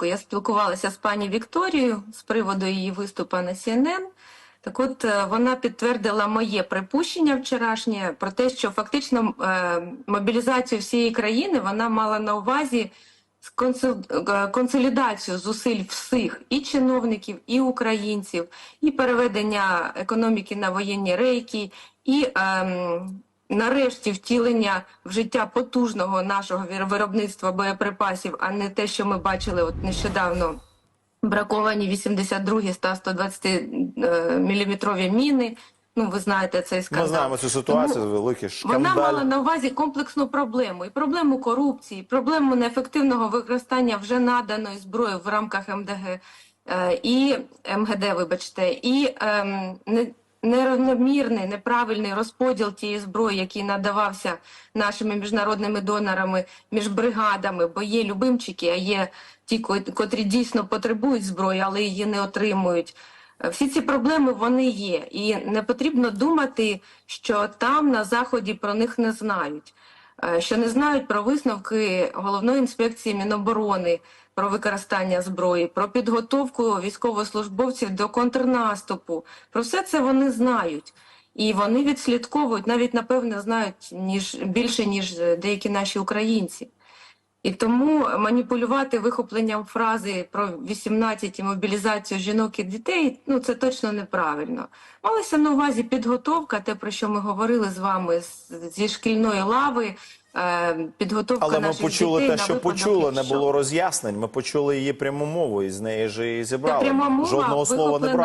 ранку я спілкувалася з пані Вікторією з приводу її виступу на CNN. Так от е, вона підтвердила моє припущення вчорашнє про те, що фактично е, мобілізацію всієї країни вона мала на увазі е, консолідацію зусиль всіх і чиновників, і українців, і переведення економіки на воєнні рейки, і ем, нарешті втілення в життя потужного нашого вир- виробництва боєприпасів, а не те, що ми бачили от нещодавно. Браковані 82 та 120 е, міліметрові міни. Ну, ви знаєте цей скандал. Ми знаємо цю ситуацію, Тому великий вона мала на увазі комплексну проблему, і проблему корупції, і проблему неефективного використання вже наданої зброї в рамках МДГ е, і МГД, вибачте, і ем, нерівномірний, неправильний розподіл тієї зброї, який надавався нашими міжнародними донорами між бригадами, бо є любимчики, а є ті, ко- котрі дійсно потребують зброї, але її не отримують. Всі ці проблеми вони є, і не потрібно думати, що там на заході про них не знають, що не знають про висновки головної інспекції Міноборони про використання зброї, про підготовку військовослужбовців до контрнаступу. Про все це вони знають. І вони відслідковують, навіть напевно знають ніж більше ніж е, деякі наші українці. І тому маніпулювати вихопленням фрази про 18 і мобілізацію жінок і дітей, ну це точно неправильно. Малася на увазі підготовка, те про що ми говорили з вами зі шкільної лави, е, підготовка Але ми почули дітей те, що почули, не було роз'яснень. Ми почули її пряму мову, і з неї ж і зібрали. Жодного слова не брали.